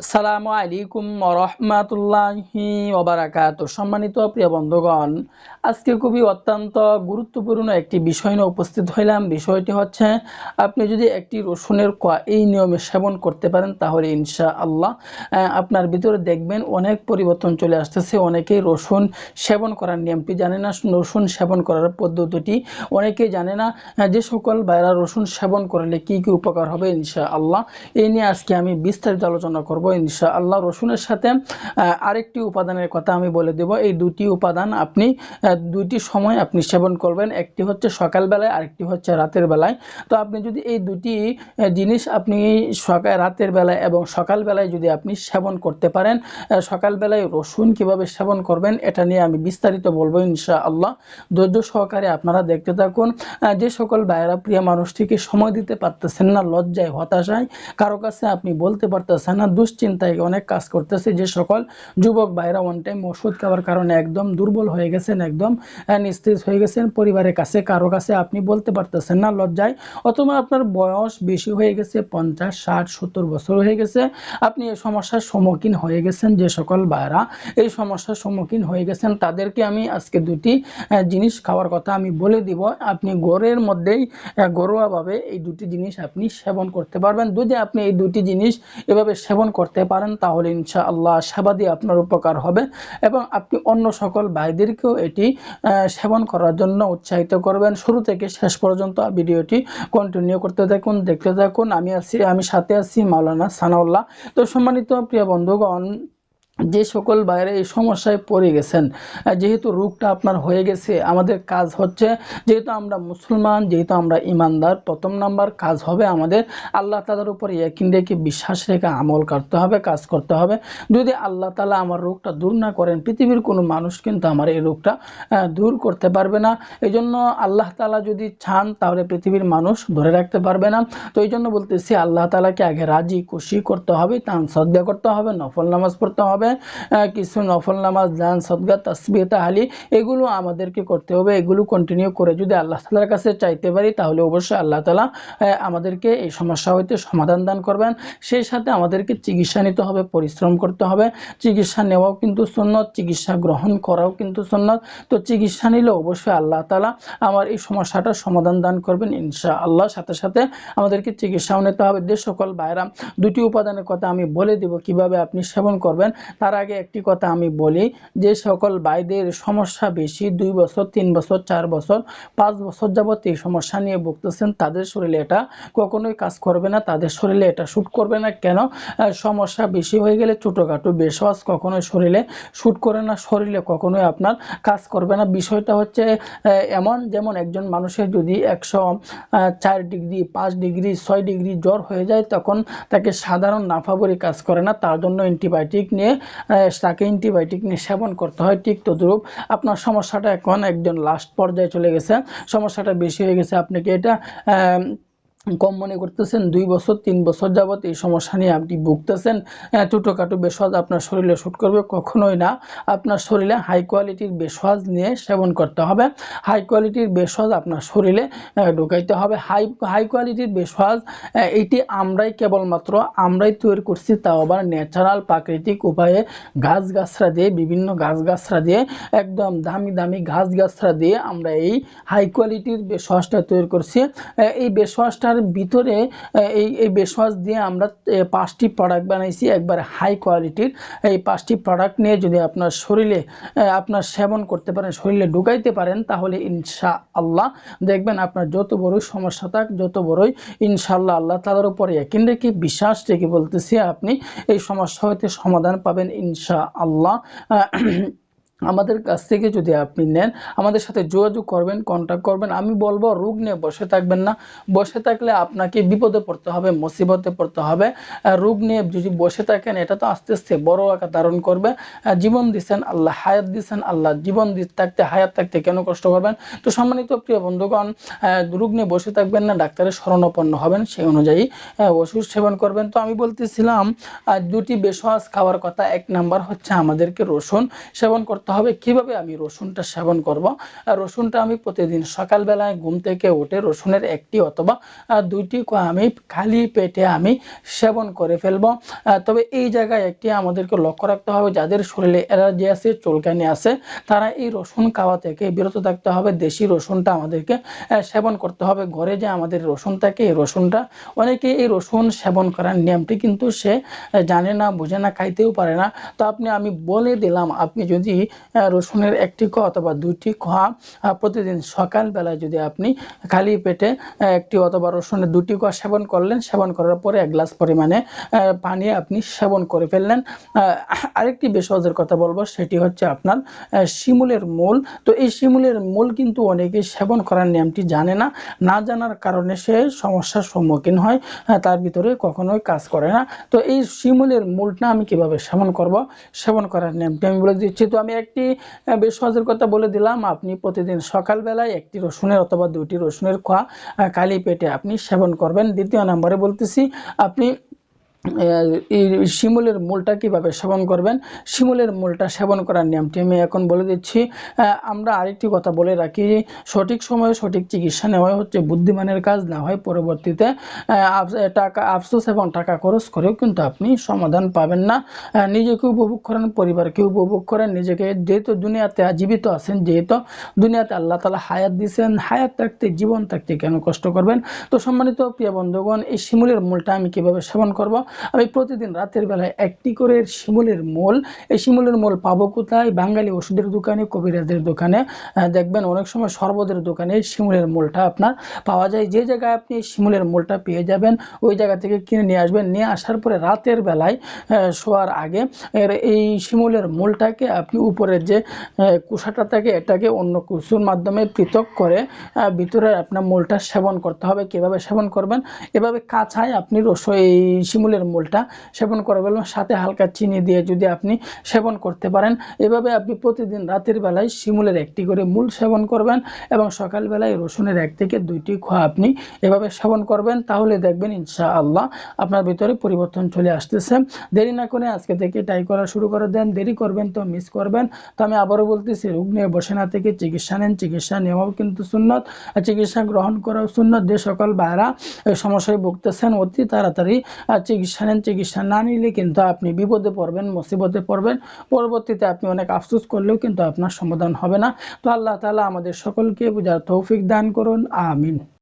সালামু আলাইকুম রহমাতুল্লাহি ওবারাকাত সম্মানিত প্রিয় বন্ধুগণ, আজকে খুবই অত্যন্ত গুরুত্বপূর্ণ একটি বিষয় নিয়ে উপস্থিত হইলাম। বিষয়টি হচ্ছে, আপনি যদি একটি রসুনের কোয়া এই নিয়মে সেবন করতে পারেন, তাহলে ইনশা আল্লাহ আপনার ভিতরে দেখবেন অনেক পরিবর্তন চলে আসতেছে। অনেকেই রসুন সেবন করার নিয়মটি জানে না। রসুন সেবন করার পদ্ধতিটি অনেকেই জানে না। যে সকল বাইরা রসুন সেবন করলে কি কি উপকার হবে ইনশা আল্লাহ এই নিয়ে আজকে আমি বিস্তারিত আলোচনা করব। ইনশা আল্লাহ রসুনের সাথে আরেকটি উপাদানের কথা আমি বলে দেব। এই দুটি উপাদান আপনি দুইটি সময় আপনি সেবন করবেন। একটি হচ্ছে সকালবেলায়, আরেকটি হচ্ছে রাতের বেলায়। তো আপনি যদি এই দুটি জিনিস আপনি সকাল, রাতের বেলায় এবং সকালবেলায় যদি আপনি সেবন করতে পারেন সকালবেলায় রসুন কীভাবে সেবন করবেন এটা নিয়ে আমি বিস্তারিত বলব ইনশা আল্লাহ ধৈর্য সহকারে আপনারা দেখতে থাকুন যে সকল ভাইয়েরা, প্রিয় মানুষটিকে সময় দিতে পারতেছেন না, লজ্জায়, হতাশায়, কারও কাছে আপনি বলতে পারতেছেন না দুশ্চিন্তায় অনেক কাজ করতেছে যে সকল যুবক ভাইরা ওয়ান টাইম ওষুধ খাওয়ার কারণে একদম দুর্বল হয়ে গেছেন, একদম নিস্তেজ হয়ে গেছেন পরিবারের কাছে, কারও কাছে আপনি বলতে পারতেছেন না লজ্জায়। অথবা আপনার বয়স বেশি হয়ে গেছে, পঞ্চাশ, ষাট, সত্তর বছর হয়ে গেছে, আপনি এই সমস্যার সম্মুখীন হয়ে গেছেন যে সকল ভাইরা এই সমস্যার সম্মুখীন হয়ে গেছেন, তাদেরকে আমি আজকে দুটি জিনিস খাওয়ার কথা আমি বলে দিব। আপনি গড়ের মধ্যেই ঘরোয়াভাবে এই দুটি জিনিস আপনি সেবন করতে পারবেন। যদি আপনি এই দুটি জিনিস এভাবে সেবন করতে পারেন, তাহলে ইনশা আল্লাহ সেবাদি আপনার উপকার হবে এবং আপনি অন্য সকল ভাইদেরকেও এটি সেবন করার জন্য উৎসাহিত করবেন। শুরু থেকে শেষ পর্যন্ত ভিডিওটি কন্টিনিউ করতে থাকুন, দেখতে থাকুন। আমি আছি, আমি সাথে আছি মাওলানা সানাউল্লাহ। তো সম্মানিত প্রিয় বন্ধুগণ যে সকল বাইরে এই সমস্যায় পড়ে গেছেন যেহেতু রোগটা আপনার হয়ে গেছে, আমাদের কাজ হচ্ছে যেহেতু আমরা মুসলমান, যেহেতু আমরা ইমানদার, প্রথম নাম্বার কাজ হবে আমাদের আল্লাহ তালার উপর একিন রেখে বিশ্বাস রেখে আমল করতে হবে, কাজ করতে হবে। যদি আল্লাহ তালা আমার রোগটা দূর না করেন, পৃথিবীর কোনো মানুষ কিন্তু আমার এই রোগটা দূর করতে পারবে না। এই জন্য আল্লাহ তালা যদি চান, তাহলে পৃথিবীর মানুষ ধরে রাখতে পারবে না। তো এই জন্য বলতেছি, আল্লাহ তালাকে আগে রাজি, খুশি করতে হবে, তান শ্রদ্ধা করতে হবে, নফল নামাজ পড়তে হবে হবে কিছু নফল নামাজ, দান সদগা তসবি তাহালি এগুলো আমাদেরকে করতে হবে, এগুলো কন্টিনিউ করে যদি আল্লাহ তালার কাছে চাইতে পারি, তাহলে অবশ্যই আল্লাহ তালা আমাদেরকে এই সমস্যা হইতে সমাধান দান করবেন। সেই সাথে আমাদেরকে চিকিৎসা নিতে হবে, পরিশ্রম করতে হবে। চিকিৎসা নেওয়াও কিন্তু সুন্নত, চিকিৎসা গ্রহণ করাও কিন্তু সুন্নত। তো চিকিৎসা নিলে অবশ্যই আল্লাহ তালা আমার এই সমস্যাটার সমাধান দান করবেন ইনশা আল্লাহ সাথে সাথে আমাদেরকে চিকিৎসাও নিতে হবে। যে সকল বাইরা দুটি উপাদানের কথা আমি বলে দিব, কীভাবে আপনি সেবন করবেন তার আগে একটি কথা আমি বলি, যে সকল ভাইদের সমস্যা বেশি, দুই বছর, তিন বছর, চার বছর, পাঁচ বছর যাবত এই সমস্যা নিয়ে ভুগতেছেন, তাদের শরীরে এটা কখনোই কাজ করবে না, তাদের শরীরে এটা শ্যুট করবে না। কেন? সমস্যা বেশি হয়ে গেলে ছোটোখাটো বেশওয়াজ কখনোই শরীরে শ্যুট করে না, শরীরে কখনোই আপনার কাজ করবে না। বিষয়টা হচ্ছে এমন যেমন একজন মানুষের যদি একশো চার ডিগ্রি, পাঁচ ডিগ্রি, ছয় ডিগ্রি জ্বর হয়ে যায়, তখন তাকে সাধারণ নাফাবরি কাজ করে না, তার জন্য অ্যান্টিবায়োটিক নিয়ে তাকে অ্যান্টিবায়োটিক সেবন করতে হয়। ঠিক তদ্রুপ আপনার সমস্যাটা এখন একজন লাস্ট পর্যায়ে চলে গেছে। সমস্যাটা বেশি হয়ে গেছে। আপনাকে এটা কম মনে করতেছেন, দুই বছর, তিন বছর যাবৎ এই সমস্যা নিয়ে আপনি ভুগতেছেন। ছোটোখাটো বেসওয়াজ আপনার শরীরে শ্যুট করবে, কখনোই না। আপনার শরীরে হাই কোয়ালিটির বেসওয়াজ নিয়ে সেবন করতে হবে। হাই কোয়ালিটির বেসওয়াজ আপনার শরীরে ঢুকাইতে হবে। হাই হাই কোয়ালিটির বেসওয়াজ এটি আমরাই কেবলমাত্র আমরাই তৈরি করছি, তাও আবার ন্যাচারাল প্রাকৃতিক উপায়ে গাছ গাছরা দিয়ে, বিভিন্ন গাছ গাছরা দিয়ে, একদম দামি দামি গাছ গাছরা দিয়ে আমরা এই হাই কোয়ালিটির বেসওয়াজটা তৈরি করছি। এই বেসওয়াজটার ভিতরে এই এই বেসওয়াজ দিয়ে আমরা পাঁচটি প্রোডাক্ট বানাইছি। একবার হাই কোয়ালিটির এই পাঁচটি প্রোডাক্ট নিয়ে যদি আপনার শরীরে আপনার সেবন করতে পারেন, শরীরে ঢুকাইতে পারেন, তাহলে ইনশা আল্লাহ দেখবেন আপনার যত বড়ই সমস্যা থাক, যত বড়ই ইনশাল্লাহ আল্লাহ তাদের উপরে একিন রেখে, বিশ্বাস রেখে বলতেছি আপনি এই সমস্যা হইতে সমাধান পাবেন ইনশা আল্লাহ আমাদের কাছ থেকে যদি আপনি নেন, আমাদের সাথে যোগাযোগ করবেন কন্ট্যাক্ট করবেন, আমি বলব রোগ নিয়ে বসে থাকবেন না। বসে থাকলে আপনাকে বিপদে পড়তে হবে, মুসিবতে পড়তে হবে। রোগ নিয়ে যদি বসে থাকেন, এটা তো আস্তে আস্তে বড় আকার ধারণ করবে। জীবন দিচ্ছেন, আল্লাহ হায়াত দিচ্ছেন, আল্লাহ জীবন থাকতে, হায়াত থাকতে কেন কষ্ট করবেন? তো সম্মানিত প্রিয় বন্ধুগণ রোগ নিয়ে বসে থাকবেন না, ডাক্তারের শরণাপন্ন হবেন, সেই অনুযায়ী ওষুধ সেবন করবেন। তো আমি বলতেছিলাম দুটি বেসওয়াজ খাওয়ার কথা, এক নাম্বার হচ্ছে আমাদেরকে রসুন সেবন করতে হবে, কীভাবে আমি রসুনটা সেবন করব? রসুনটা আমি প্রতিদিন সকালবেলায় ঘুম থেকে উঠে রসুনের একটি অথবা দুইটি আমি খালি পেটে আমি সেবন করে ফেলব। তবে এই জায়গায় একটি আমাদেরকে লক্ষ্য রাখতে হবে, যাদের শরীরে অ্যালার্জি আছে, চুলকানি আছে, তারা এই রসুন খাওয়া থেকে বিরত থাকতে হবে। দেশি রসুনটা আমাদেরকে সেবন করতে হবে। ঘরে যে আমাদের রসুন থাকে, এই রসুনটা অনেকে এই রসুন সেবন করার নিয়মটি কিন্তু সে জানে না, বুঝে না, খাইতেও পারে না। তো আপনি, আমি বলে দিলাম, আপনি যদি রসুনের একটি ক অথবা দুইটি খোয়া প্রতিদিন সকালবেলায় যদি আপনি খালি পেটে একটি অথবা রসুনের দুটি কোয়া সেবন করলেন, সেবন করার পরে এক গ্লাস পরিমাণে পানি আপনি সেবন করে ফেললেন। আরেকটি বেশজের কথা বলব, সেটি হচ্ছে আপনার শিমুলের মূল। তো এই শিমুলের মূল কিন্তু অনেকে সেবন করার নিয়মটি জানে না। না জানার কারণে সে সমস্যার সম্মুখীন হয় তার ভিতরে কখনোই কাজ করে না। তো এই শিমুলের মূলটা আমি কীভাবে সেবন করব, সেবন করার নিয়মটি আমি বলে দিচ্ছি। তো আমি একটি বেশ কথা বলে দিলাম, আপনি প্রতিদিন সকালবেলায় একটি রসুনের অথবা দুটি রসুনের খোয়া খালি পেটে আপনি সেবন করবেন। দ্বিতীয় নম্বরে বলতেছি, আপনি এই শিমুলের মূলটা কীভাবে সেবন করবেন? শিমুলের মূলটা সেবন করার নিয়মটি আমি এখন বলে দিচ্ছি। আমরা আরেকটি কথা বলে রাখি, সঠিক সময়ে সঠিক চিকিৎসা নেওয়া হচ্ছে বুদ্ধিমানের কাজ, না হয় পরবর্তীতে টাকা, আফসোস এবং টাকা খরচ করেও কিন্তু আপনি সমাধান পাবেন না। নিজেকে উপভোগ করেন, পরিবারকে উপভোগ করেন, নিজেকে যেহেতু দুনিয়াতে জীবিত আছেন, যেহেতু দুনিয়াতে আল্লাহ তালা হায়াত দিয়েছেন, হায়াত থাকতে, জীবন থাকতে কেন কষ্ট করবেন? তো সম্মানিত প্রিয় বন্ধুগণ, এই শিমুলের মূলটা আমি কীভাবে সেবন করব? আমি প্রতিদিন রাতের বেলায় একটি করে শিমুলের মোল, এই শিমুলের মোল পাবো কোথায়? বাঙালি ওষুধের দোকানে, কবিরাজের দোকানে? দেখবেন অনেক সময় শরবতের দোকানে শিমুলের মোলটা আপনার পাওয়া যায়। যে জায়গায় আপনি শিমুলের মোলটা পেয়ে যাবেন, ওই জায়গা থেকে কিনে নিয়ে আসবেন। নিয়ে আসার পরে রাতের বেলায় শোয়ার আগে এর এই শিমুলের মোলটাকে আপনি উপরের যে কুসাটা থাকে, এটাকে অন্য কুসুর মাধ্যমে পৃথক করে ভিতরে আপনার মোলটা সেবন করতে হবে। কীভাবে সেবন করবেন? এভাবে কাঁচায় আপনি রস এই শিমুলের মূলটা সেবন করা এবং সাথে হালকা চিনি দিয়ে যদি আপনি সেবন করতে পারেন, এভাবে আপনি প্রতিদিন রাতের বেলায় শিমুলের একটি করে মূল সেবন করবেন এবং সকালবেলায় রসুনের এক থেকে দুইটি খোয়া আপনি এভাবে সেবন করবেন, তাহলে দেখবেন ইনশা আল্লাহ আপনার ভিতরে পরিবর্তন চলে আসতেছে। দেরি না করে আজকে থেকে টাই করা শুরু করে দেন। দেরি করবেন তো মিস করবেন। তো আমি আবারও বলতেছি, রোগ নিয়ে বসে না থেকে চিকিৎসা নেন। চিকিৎসা নেওয়াও কিন্তু সুন্নত। চিকিৎসা গ্রহণ করাও সুন্নত। যে সকল বাইরা সমস্যায় ভুগতেছেন, অতি তাড়াতাড়ি চিকিৎসা চিকিৎসা নেন চিকিৎসা না নিলে কিন্তু আপনি বিপদে পড়বেন, মুসিবতে পড়বেন। পরবর্তীতে আপনি অনেক আফসুস করলেও কিন্তু আপনার সমাধান হবে না। তো আল্লাহ তালা আমাদের সকলকে বুঝার তৌফিক দান করুন। আমিন।